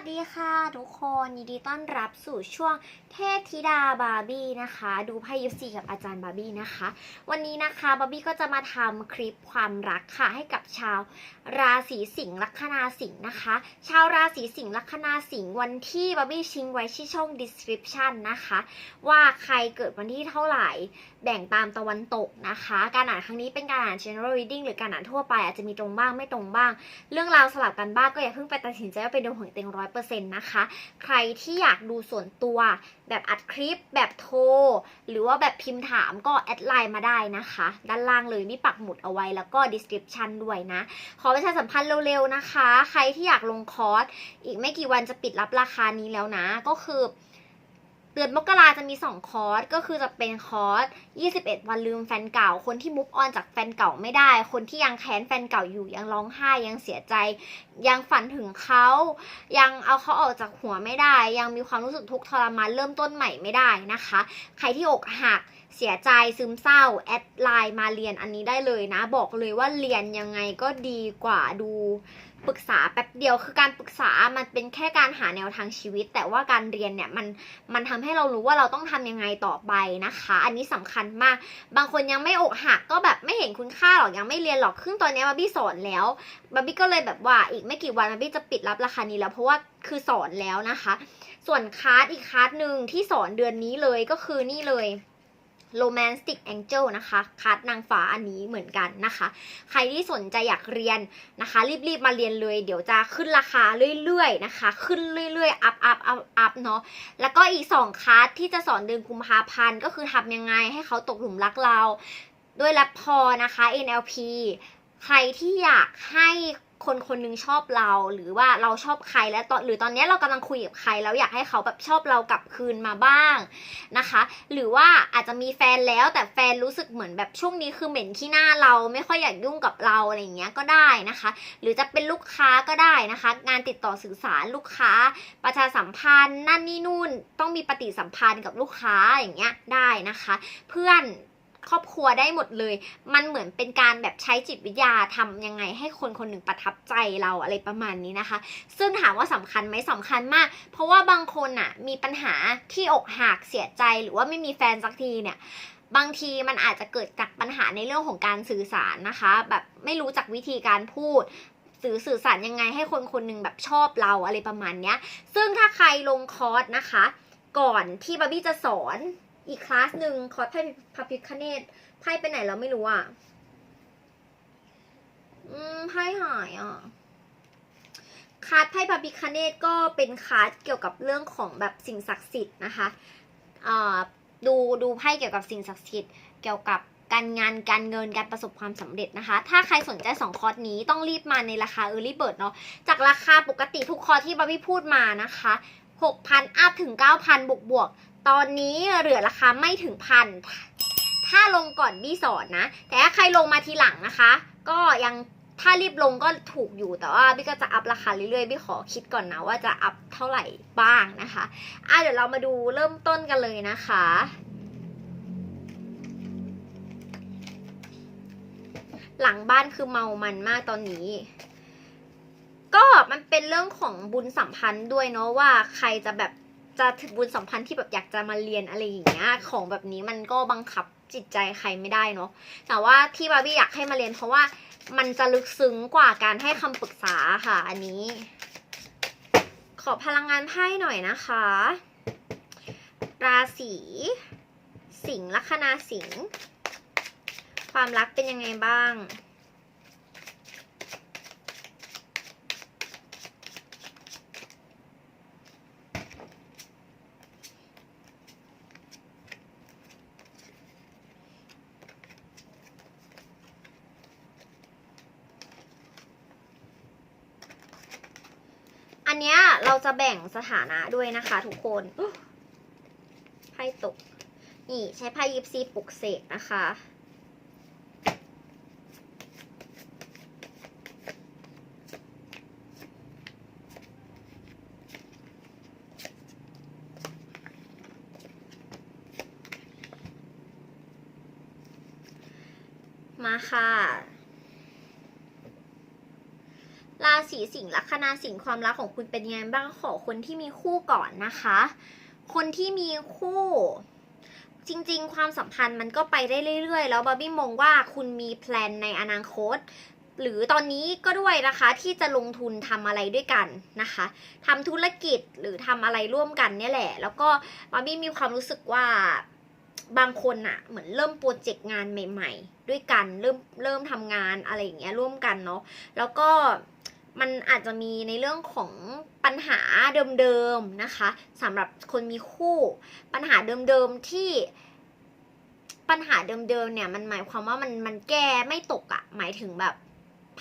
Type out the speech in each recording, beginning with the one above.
วัสดีค่ะทุกคนยินดีต้อนรับสู่ช่วงเทพธิดาบาร์บี้นะคะ ดูไพ่ยิปซีกับอาจารย์บาร์บี้นะคะ วันนี้นะคะบาร์บี้ก็จะมาทำคลิปความรักค่ะ ให้กับชาวราศีสิงห์ลัคนาสิงห์นะคะ ชาวราศีสิงห์ลัคนาสิงห์วันที่บาร์บี้ชิงไว้ที่ช่อง description นะคะ ว่าใครเกิดวันที่เท่าไหร่แบ่งตามตะวันตกนะคะ การอ่านครั้งนี้เป็นการอ่าน general reading หรือการอ่านทั่วไปอาจจะมีตรงบ้างไม่ตรงบ้าง เรื่องราวสลับกันบ้างก็อย่าเพิ่งไปตัดสินใจว่าเป็นดวงของเต็งร้อยเปอร์เซ็นต์นะคะ ใครที่อยากดูส่วนตัวแบบอัดคลิปแบบโทร หรือว่าแบบพิมพ์ถามก็แอดไลน์มาได้นะคะ ด้านล่างเลยมีปักหมุดเอาไว้แล้วก็ดีสคริปชันด้วยนะ ขอประชาสัมพันธ์เร็วๆนะคะ ใครที่อยากลงคอร์สอีกไม่กี่วันจะปิดรับราคานี้แล้วนะ ก็คือ ดือนมกราจะมี 2 คอร์ส ก็คือจะเป็นคอร์ส 21 วันลืมแฟนเก่า คนที่มุฟออนจากแฟนเก่าไม่ได้ คนที่ยังแค้นแฟนเก่าอยู่ ยังร้องไห้ ยังเสียใจ ยังฝันถึงเขา ยังเอาเขาออกจากหัวไม่ได้ ยังมีความรู้สึกทุกข์ทรมานเริ่มต้นใหม่ไม่ได้นะคะ ใครที่อกหักเสียใจซึมเศร้า แอดไลน์มาเรียนอันนี้ได้เลยนะ บอกเลยว่าเรียนยังไงก็ดีกว่าดู ปรึกษาแป๊บเดียวคือการปรึกษามันเป็นแค่การหาแนวทางชีวิต แต่ว่าการเรียนเนี่ยมันมันทำให้เรารู้ว่าเราต้องทำยังไงต่อไปนะคะ อันนี้สำคัญมาก บางคนยังไม่อกหักก็แบบไม่เห็นคุณค่าหรอกยังไม่เรียนหรอกครึ่งตอนนี้บาร์บี้สอนแล้วบาร์บี้ก็เลยแบบว่าอีกไม่กี่วันบาร์บี้จะปิดรับราคานี้แล้วเพราะว่าคือสอนแล้วนะคะ ส่วนคลาสอีกคลาสหนึ่งที่สอนเดือนนี้เลยก็คือนี่เลย Romantic Angel นะคะคัดนางฟ้าอันนี้เหมือนกันนะคะ ใครที่สนใจอยากเรียนนะคะ รีบๆมาเรียนเลย เดี๋ยวจะขึ้นราคาเรื่อยๆนะคะ ขึ้นเรื่อยๆอัพอัพอัพอัพเนาะแล้วก็อีก 2คลาสที่จะสอนเดือนกุมภาพันธ์ก็คือทำยังไงให้เขาตกหลุมรักเรา ด้วยแรปพอนะคะ NLP ใครที่อยากให้ คนคนหนึงชอบเราหรือว่าเราชอบใครแล้วตอนหรือตอนนี้เรากำลังคุยกับใครแล้วอยากให้เขาแบบชอบเรากลับคืนมาบ้างนะคะ หรือว่าอาจจะมีแฟนแล้วแต่แฟนรู้สึกเหมือนแบบช่วงนี้คือเหม็นขี้หน้าเราไม่ค่อยอยากยุ่งกับเราอะไรอย่างเงี้ยก็ได้นะคะ หรือจะเป็นลูกค้าก็ได้นะคะ งานติดต่อสื่อสารลูกค้า ประชาสัมพันธ์นั่นนี่นู่นต้องมีปฏิสัมพันธ์กับลูกค้าอย่างเงี้ยได้นะคะ เพื่อน ครอบครัวได้หมดเลย มันเหมือนเป็นการแบบใช้จิตวิทยาทำยังไงให้คนคนหนึ่งประทับใจเราอะไรประมาณนี้นะคะ ซึ่งถามว่าสำคัญไหมสำคัญมาก เพราะว่าบางคนอะมีปัญหาที่อกหักเสียใจหรือว่าไม่มีแฟนสักทีเนี่ยบางทีมันอาจจะเกิดจากปัญหาในเรื่องของการสื่อสารนะคะ แบบไม่รู้จักวิธีการพูดสื่อสื่อสารยังไงให้คนคนหนึ่งแบบชอบเราอะไรประมาณเนี้ย ซึ่งถ้าใครลงคอร์สนะคะ ก่อนที่บาร์บี้จะสอน อีกคลาสหนึ่งคอร์สไพ่พระพิคเนตไพ่ไปไหนแล้วไม่รู้อะ อืมไพ่หายอะคาร์ดไพ่พระพิคเนตก็เป็นคาร์ดเกี่ยวกับเรื่องของแบบสิ่งศักดิ์สิทธิ์นะคะอ่าดูดูไพ่เกี่ยวกับสิ่งศักดิ์สิทธิ์เกี่ยวกับการงานการเงินการประสบความสำเร็จนะคะ ถ้าใครสนใจ2คอร์สนี้ต้องรีบมาในราคา Early Bird เนาะจากราคาปกติทุกคอร์สที่บาร์บี้พูดมานะคะ 6,000 อัพถึง 9,000 บวกบวก ตอนนี้เหลือราคาไม่ถึงพัน ถ้าลงก่อนบี้สอนนะ แต่ถ้าใครลงมาทีหลังนะคะ ก็ยังถ้ารีบลงก็ถูกอยู่แต่ว่าบี้ก็จะอัพราคาเรื่อยๆบี้ขอคิดก่อนนะว่าจะอัพเท่าไหร่บ้างนะคะอะเดี๋ยวเรามาดูเริ่มต้นกันเลยนะคะ หลังบ้านคือเมามันมากตอนนี้ ก็มันเป็นเรื่องของบุญสัมพันธ์ด้วยเนาะว่าใครจะแบบ จะถึงบุญสัมพันธ์ที่แบบอยากจะมาเรียนอะไรอย่างเงี้ยของแบบนี้มันก็บังคับจิตใจใครไม่ได้เนาะแต่ว่าที่บาร์บี้อยากให้มาเรียนเพราะว่ามันจะลึกซึ้งกว่าการให้คำปรึกษาค่ะ อันนี้ ขอพลังงานไพ่หน่อยนะคะ ราศีสิงห์ลัคนาสิงห์ความรักเป็นยังไงบ้าง อันเนี้ยเรา จะแบ่งสถานะด้วยนะคะ ทุกคนไพ่ตก นี่ใช้ไพ่ยิปซีปลุกเสกนะคะมาค่ะีสิงห์ลัคนาสิงห์ความรักของคุณเป็นยังไงบ้างขอคนที่มีคู่ก่อนนะคะ คนที่มีคู่ จริง ๆ ความสัมพันธ์มันก็ไปได้เรื่อย ๆ แล้วบาร์บี้มองว่าคุณมีแพลนในอนาคตหรือตอนนี้ก็ด้วยนะคะที่จะลงทุนทำอะไรด้วยกันนะคะทำธุรกิจหรือทำอะไรร่วมกันเนี่ยแหละ แล้วก็บาร์บี้มีความรู้สึกว่าบางคนอะเหมือนเริ่มโปรเจกต์งานใหม่ ๆ ด้วยกันเริ่มเริ่มทำงานอะไรอย่างเงี้ยร่วมกันเนาะแล้วก็ มันอาจจะมีในเรื่องของปัญหาเดิมๆนะคะสำหรับคนมีคู่ ปัญหาเดิมๆที่ปัญหาเดิมๆเนี่ยมันหมายความว่ามันมันแก้ไม่ตกอะหมายถึงแบบ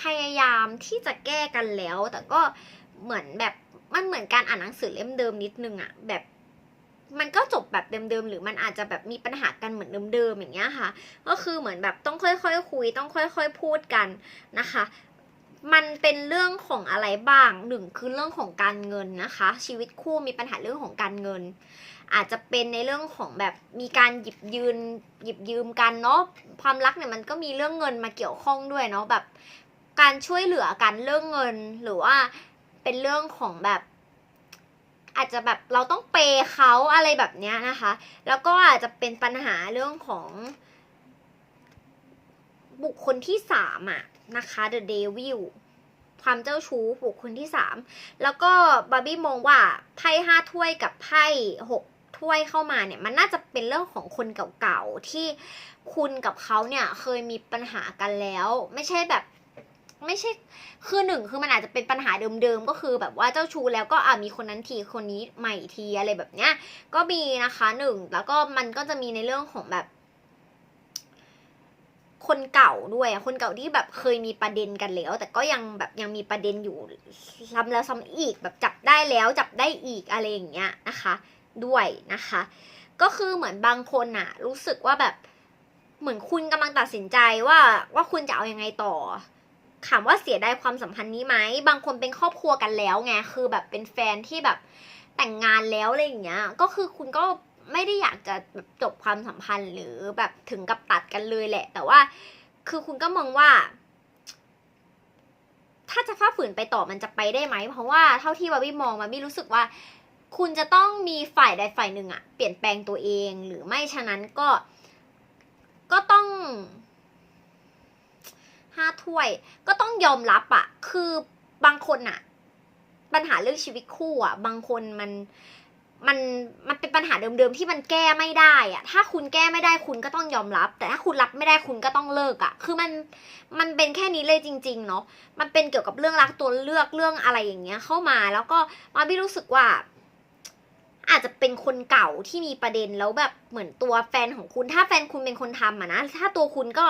พยายามที่จะแก้กันแล้ว แต่ก็เหมือนแบบมันเหมือนการอ่านหนังสือเล่มเดิมนิดนึงอะแบบมันก็จบแบบเดิมๆ หรือมันอาจจะแบบมีปัญหากันเหมือนเดิมๆอย่างเงี้ยค่ะ ก็คือเหมือนแบบต้องค่อยๆ คุย ต้องค่อย ๆ พูดกันนะคะ มันเป็นเรื่องของอะไรบ้างหนึ่งคือเรื่องของการเงินนะคะ ชีวิตคู่มีปัญหาเรื่องของการเงิน อาจจะเป็นในเรื่องของแบบมีการหยิบยืนหยิบยืมกันเนาะความรักเนี่ยมันก็มีเรื่องเงินมาเกี่ยวข้องด้วยเนาะแบบ การช่วยเหลือกันเรื่องเงินหรือว่าเป็นเรื่องของแบบ อาจจะแบบเราต้องเปย์เขาอะไรแบบเนี้ยนะคะ แล้วก็อาจจะเป็นปัญหาเรื่องของบุคคลที่สามอะ นะคะ The Devil ความเจ้าชู้บุคคลที่สามแล้วก็บาร์บี้มองว่าไพ่ห้าถ้วยกับไพ่หกถ้วยเข้ามาเนี่ยมันน่าจะเป็นเรื่องของคนเก่าๆ ที่คุณกับเขาเนี่ยเคยมีปัญหากันแล้ว ไม่ใช่แบบไม่ใช่คือหนึ่งคือมันอาจจะเป็นปัญหาเดิมๆ ก็คือแบบว่าเจ้าชู้แล้วก็อ่ามีคนนั้นทีคนนี้ใหม่ทีอะไรแบบเนี้ยก็มีนะคะหนึ่งแล้วก็มันก็จะมีในเรื่องของแบบ คนเก่าด้วยอะคนเก่าที่แบบเคยมีประเด็นกันแล้ว แต่ก็ยังแบบยังมีประเด็นอยู่ซ้ำแล้วซ้ำอีกแบบจับได้แล้วจับได้อีกอะไรอย่างเงี้ยนะคะ ด้วยนะคะ ก็คือเหมือนบางคนอะรู้สึกว่าแบบเหมือนคุณกำลังตัดสินใจว่าว่าคุณจะเอายังไงต่อถามว่าเสียดายความสัมพันธ์นี้ไหมบางคนเป็นครอบครัวกันแล้วไงคือแบบเป็นแฟนที่แบบแต่งงานแล้วอะไรอย่างเงี้ย ก็คือคุณก็ ไม่ได้อยากจะจบความสัมพันธ์หรือแบบถึงกับตัดกันเลยแหละ แต่ว่าคือคุณก็มองว่า ถ้าจะฟ้าฝืนไปต่อมันจะไปได้ไหม เพราะว่าเท่าที่บาบี้มองบาบี้รู้สึกว่า คุณจะต้องมีฝ่ายใดฝ่ายหนึ่งอะเปลี่ยนแปลงตัวเองหรือไม่ฉะนั้นก็ก็ต้องห้าถ้วย ก็ต้องยอมรับอะคือบางคนอะปัญหาเรื่องชีวิตคู่อะบางคนมัน มันมันเป็นปัญหาเดิมๆที่มันแก้ไม่ได้อะถ้าคุณแก้ไม่ได้คุณก็ต้องยอมรับ แต่ถ้าคุณรับไม่ได้คุณก็ต้องเลิกอะคือมันมันเป็นแค่นี้เลยจริง ๆ เนาะมันเป็นเกี่ยวกับเรื่องรักตัวเลือกเรื่องอะไรอย่างเงี้ยเข้ามาแล้วก็มาบี้รู้สึกว่า อาจจะเป็นคนเก่าที่มีประเด็นแล้วแบบเหมือนตัวแฟนของคุณ ถ้าแฟนคุณเป็นคนทำอะนะถ้าตัวคุณก็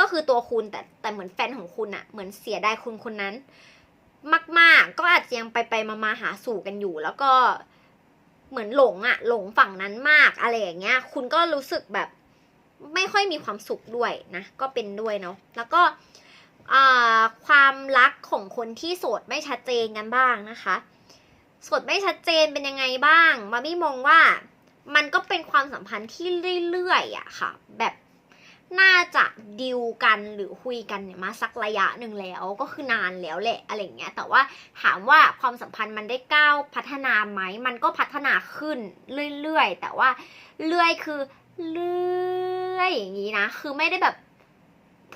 ก็คือตัวคุณแต่แต่เหมือนแฟนของคุณอะเหมือนเสียดายคุณคนนั้น มาก ๆ ก็อาจจะยังไปไปมามาหาสู่กันอยู่ แล้วก็ เหมือนหลงอะหลงฝั่งนั้นมากอะไรอย่างเงี้ย คุณก็รู้สึกแบบไม่ค่อยมีความสุขด้วยนะก็เป็นด้วยเนาะแล้วก็ความรักของคนที่โสดไม่ชัดเจนกันบ้างนะคะโสดไม่ชัดเจนเป็นยังไงบ้างมามี่มองว่ามันก็เป็นความสัมพันธ์ที่เรื่อยๆอะค่ะ แบบ น่าจะดิวกันหรือคุยกันเนี่ยมาสักระยะหนึ่งแล้วก็คือนานแล้วแหละอะไรเงี้ยแต่ว่าถามว่าความสัมพันธ์มันได้ก้าวพัฒนาไหมมันก็พัฒนาขึ้นเรื่อยๆแต่ว่าเรื่อยคือเรื่อยอย่างนี้นะคือไม่ได้แบบ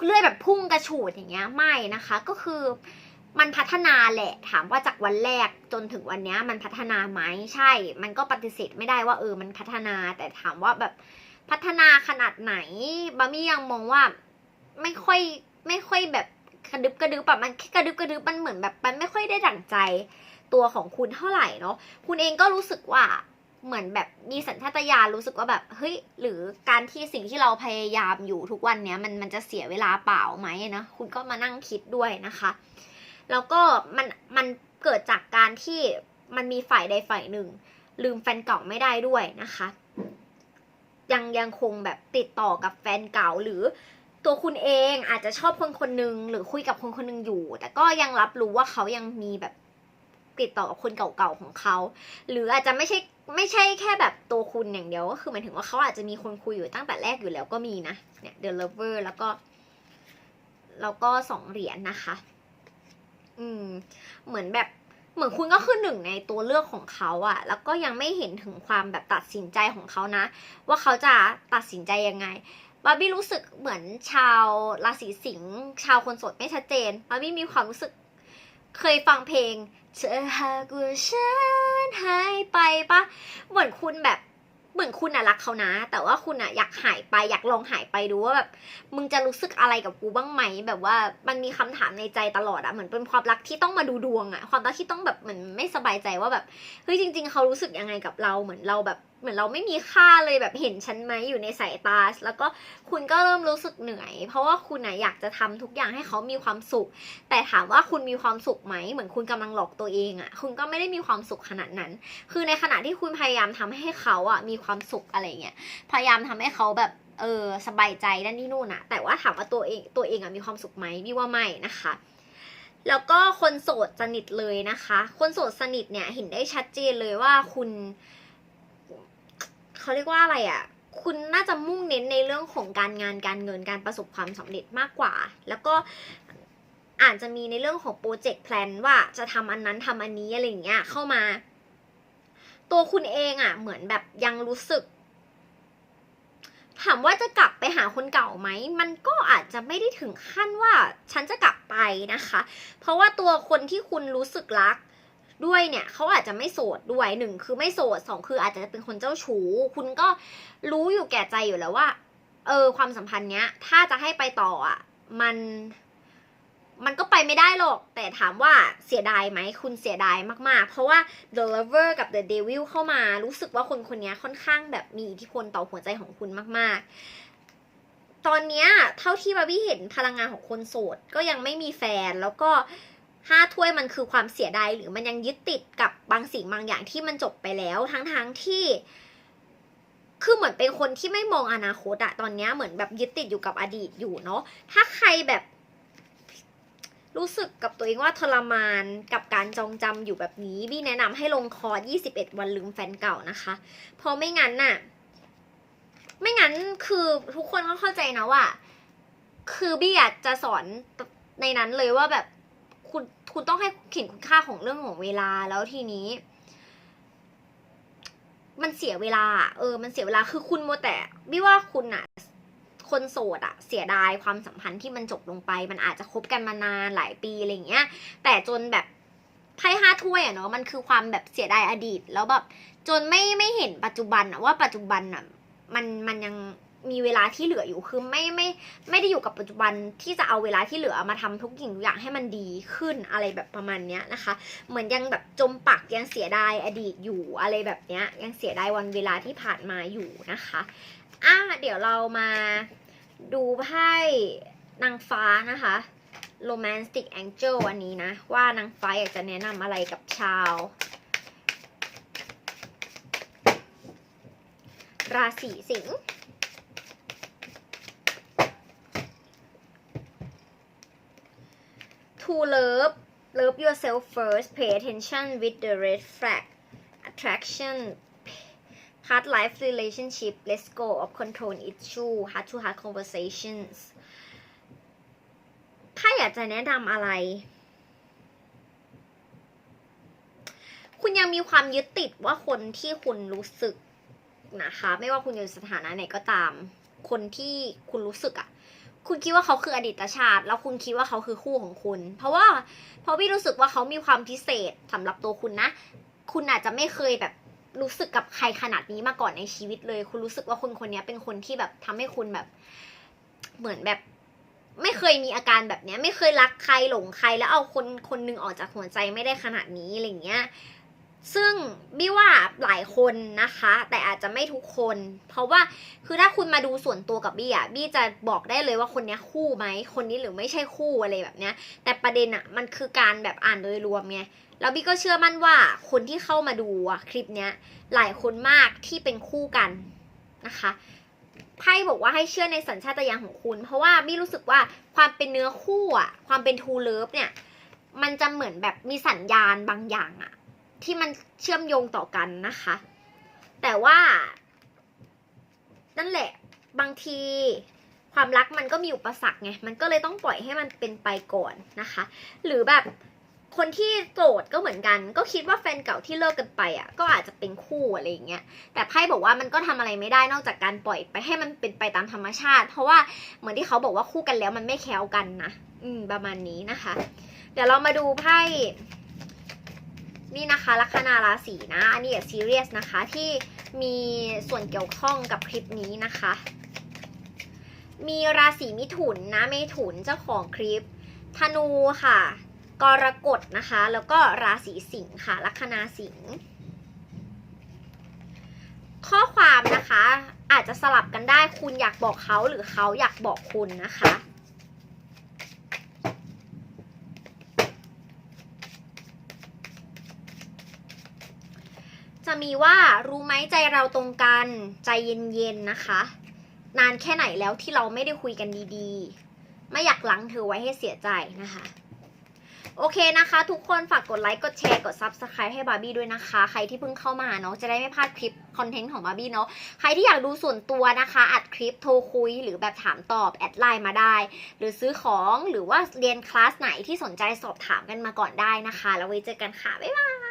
เรื่อยแบบพุ่งกระฉูดอย่างเงี้ยไม่นะคะ ก็คือมันพัฒนาแหละถามว่าจากวันแรกจนถึงวันเนี้ยมันพัฒนาไหมใช่ มันก็ปฏิเสธไม่ได้ว่าเออมันพัฒนาแต่ถามว่าแบบ พัฒนาขนาดไหนบามี่ยังมองว่าไม่ค่อยไม่ค่อยแบบกระดึบกระดึบแบบมันแค่กระดึบกระดึบมันเหมือนแบบมันไม่ค่อยได้ดั่งใจตัวของคุณเท่าไหร่เนาะคุณเองก็รู้สึกว่าเหมือนแบบมีสัญชาตญาณรู้สึกว่าแบบเฮ้ยหรือการที่สิ่งที่เราพยายามอยู่ทุกวันเนี้ยมันมันจะเสียเวลาเปล่าไหมนะคุณก็มานั่งคิดด้วยนะคะ แล้วก็มันมันเกิดจากการที่มันมีฝ่ายใดฝ่ายหนึ่ง ลืมแฟนเก่าไม่ได้ด้วยนะคะ ยังยังคงแบบติดต่อกับแฟนเก่าหรือตัวคุณเองอาจจะชอบคนคนหนึ่งหรือคุยกับคนคนหนึ่งอยู่ แต่ก็ยังรับรู้ว่าเขายังมีแบบติดต่อกับคนเก่าๆของเขา หรืออาจจะไม่ใช่ไม่ใช่แค่แบบตัวคุณอย่างเดียวก็คือหมายถึงว่าเขาอาจจะมีคนคุยอยู่ตั้งแต่แรกอยู่แล้วก็มีนะเนี่ย The Lover แล้วก็แล้วก็สองเหรียญนะคะ อืม เหมือนแบบ เหมือนคุณก็คือหนึ่งในตัวเลือกของเขาอะแล้วก็ยังไม่เห็นถึงความแบบตัดสินใจของเขานะ ว่าเขาจะตัดสินใจยังไงบาร์บี้รู้สึกเหมือนชาวราศีสิงห์ชาวคนโสดไม่ชัดเจนบาร์บี้มีความรู้สึกเคยฟังเพลงเธอหากว่าฉันหายไปปะเหมือนคุณแบบ เหมือนคุณอะรักเขานะ แต่ว่าคุณอะอยากหายไปอยากลองหายไปดูว่าแบบมึงจะรู้สึกอะไรกับกูบ้างไหม แบบว่ามันมีคำถามในใจตลอดอะเหมือนเป็นความรักที่ต้องมาดูดวงอะความรักที่ต้องแบบเหมือนไม่สบายใจว่าแบบเฮ้ยจริง ๆ เขารู้สึกยังไงกับเราเหมือนเราแบบเหมือนเราไม่มีค่าเลยแบบเห็นฉันไหมอยู่ในสายตา แล้วก็คุณก็เริ่มรู้สึกเหนื่อย เพราะว่าคุณนะอยากจะทำทุกอย่างให้เขามีความสุข แต่ถามว่าคุณมีความสุขไหมเหมือนคุณกำลังหลอกตัวเองอะ่ะ คุณก็ไม่ได้มีความสุขขนาดนั้น คือในขณะที่คุณพยายามทำให้เขาอะ่ะมีความสุขอะไรเงี้ยพยายามทำให้เขาแบบเออสบายใจด้านที่นู่นอะแต่ว่าถามว่าตัวเองตัวเองอะมีความสุขไหมพี่ว่าไม่นะคะแล้วก็คนโสดสนิทเลยนะคะ คนโสดสนิทเนี่ยเห็นได้ชัดเจนเลยว่าคุณ เขาเรียกว่าอะไรอะ่ะ คุณน่าจะมุ่งเน้นในเรื่องของการงานการเงินการประสบความสำเร็จมากกว่า แล้วก็อาจจะมีในเรื่องของโปรเจกต์แพลนว่าจะทำอันนั้นทำอันนี้อะไรอย่างเงี้ยเข้ามา ตัวคุณเองอะ่ะ เหมือนแบบยังรู้สึก ถามว่าจะกลับไปหาคนเก่าไหม มันก็อาจจะไม่ได้ถึงขั้นว่า ฉันจะกลับไปนะคะ เพราะว่าตัวคนที่คุณรู้สึกรัก ด้วยเนี่ยเขาอาจจะไม่โสดด้วยหนึ่งคือไม่โสดสองคืออาจจะเป็นคนเจ้าชู้ คุณก็รู้อยู่แก่ใจอยู่แล้วว่า เออความสัมพันธ์เนี้ย ถ้าจะให้ไปต่ออะมันมันก็ไปไม่ได้หรอก แต่ถามว่าเสียดายไหม คุณเสียดายมาก ๆ เพราะว่า The Lover กับ The Devil เข้ามา รู้สึกว่าคนคนนี้ค่อนข้างแบบมีอิทธิพลต่อหัวใจของคุณมาก ๆ ตอนนี้เท่าที่บาร์บี้เห็นพลังงานของคนโสด ก็ยังไม่มีแฟน แล้วก็ ห้าถ้วยมันคือความเสียดายหรือมันยังยึดติดกับบางสิ่งบางอย่างที่มันจบไปแล้ว ทั้งๆทที่ คือเหมือนเป็นคนที่ไม่มองอนาคตอะตอนนี้เหมือนแบบยึดติดอยู่กับอดีตอยู่เนาะถ้าใครแบบ รู้สึกกับตัวเองว่าทรมานกับการจองจำอยู่แบบนี้บี้แนะนำให้ลงคอร์ส21 วันลืมแฟนเก่านะคะเพราะไม่งั้นน่ะ ไม่งั้นคือทุกคนก็เข้าใจนะว่า คือบี้อยากจะสอนในนั้นเลยว่าแบบ คุณต้องให้เห็นคุณค่าของเรื่องของเวลาแล้วทีนี้ มันเสียเวลา เออ มันเสียเวลาคือคุณโมแต่บี้ว่าคุณอะคนโสดอะเสียดายความสัมพันธ์ที่มันจบลงไป มันอาจจะคบกันมานานหลายปีอะไรเงี้ย แต่จนแบบไพ่ห้าถ้วยอะเนาะมันคือความแบบเสียดายอดีต แล้วแบบจนไม่ไม่เห็นปัจจุบันอะว่าปัจจุบันอะมันมันยัง มีเวลาที่เหลืออยู่คือไม่ไม่ไม่ได้อยู่กับปัจจุบันที่จะเอาเวลาที่เหลือมาทำทุกสิ่งทุกอย่างให้มันดีขึ้นอะไรแบบประมาณเนี้ยนะคะ เหมือนยังแบบจมปักยังเสียดายอดีตอยู่อะไรแบบเนี้ยยังเสียดายวันเวลาที่ผ่านมาอยู่นะคะอะเดี๋ยวเรามาดูไพ่นางฟ้านะคะ Romantic Angel อันนี้นะ ว่านางฟ้าอยากจะแนะนำอะไรกับชาว ราศีสิงห์ to love love yourself first pay attention with the red flag attraction past life relationship let's go of control issue heart to heart conversations ถ้าอยากจะแนะนำอะไร คุณยังมีความยึดติดว่าคนที่คุณรู้สึกนะคะ ไม่ว่าคุณอยู่สถานะไหนก็ตาม คนที่คุณรู้สึกอะ คุณคิดว่าเขาคืออดีตชาติ แล้วคุณคิดว่าเขาคือคู่ของคุณ เพราะว่าเพราะพี่รู้สึกว่าเขามีความพิเศษสำหรับตัวคุณนะ คุณอาจจะไม่เคยแบบรู้สึกกับใครขนาดนี้มาก่อนในชีวิตเลย คุณรู้สึกว่าคนคนนี้เป็นคนที่แบบทำให้คุณแบบ เหมือนแบบ ไม่เคยมีอาการแบบเนี้ย ไม่เคยรักใครหลงใครแล้วเอาคนคนหนึงออกจากหัวใจไม่ได้ขนาดนี้อะไรอย่างเงี้ย ซึ่งบี้ว่าหลายคนนะคะ แต่อาจจะไม่ทุกคน เพราะว่าคือถ้าคุณมาดูส่วนตัวกับบี้อะบี้จะบอกได้เลยว่าคนนี้คู่ไหมคนนี้หรือไม่ใช่คู่อะไรแบบเนี้ย แต่ประเด็นอะมันคือการแบบอ่านโดยรวมไงแล้วบี้ก็เชื่อมั่นว่าคนที่เข้ามาดูคลิปเนี้ยหลายคนมากที่เป็นคู่กันนะคะไพ่บอกว่าให้เชื่อในสัญชาตญาณของคุณ เพราะว่าบี้รู้สึกว่าความเป็นเนื้อคู่อะความเป็นทูเลิฟเนี่ย มันจะเหมือนแบบมีสัญญาณบางอย่างอะ ที่มันเชื่อมโยงต่อกันนะคะ แต่ว่า นั่นแหละบางทีความรักมันก็มีอุปสรรคไง มันก็เลยต้องปล่อยให้มันเป็นไปก่อนนะคะ หรือแบบคนที่โกรธก็เหมือนกัน ก็คิดว่าแฟนเก่าที่เลิกกันไปอะ ก็อาจจะเป็นคู่อะไรอย่างเงี้ย แต่ไพ่บอกว่ามันก็ทำอะไรไม่ได้นอกจากการปล่อยไปให้มันเป็นไปตามธรรมชาติ เพราะว่าเหมือนที่เขาบอกว่าคู่กันแล้วมันไม่แคล้วกันนะ อืมประมาณนี้นะคะ เดี๋ยวเรามาดูไพ่ นี่นะคะลัคนาราศีนะ อันนี้อย่าซีเรียสนะคะที่มีส่วนเกี่ยวข้องกับคลิปนี้นะคะ มีราศีมิถุนนะเมถุนเจ้าของคลิป ธนูค่ะ กรกฎนะคะ แล้วก็ราศีสิงค์ค่ะ ลัคนาสิงค์ข้อความนะคะอาจจะสลับกันได้คุณอยากบอกเขาหรือเขาอยากบอกคุณนะคะ จะมีว่ารู้ไหมใจเราตรงกันใจเย็นๆนะคะ นานแค่ไหนแล้วที่เราไม่ได้คุยกันดีๆ ไม่อยากหลังเธอไว้ให้เสียใจนะคะ โอเคนะคะ ทุกคนฝากกดไลค์กดแชร์กด Subscribe ให้บาร์บี้ด้วยนะคะ ใครที่เพิ่งเข้ามาเนาะจะได้ไม่พลาดคลิปคอนเทนต์ของบาร์บี้เนาะใครที่อยากดูส่วนตัวนะคะ อัดคลิปโทรคุยหรือแบบถามตอบแอดไลน์มาได้ หรือซื้อของหรือว่าเรียนคลาสไหนที่สนใจสอบถามกันมาก่อนได้นะคะ แล้วไว้เจอกันค่ะบ๊ายบาย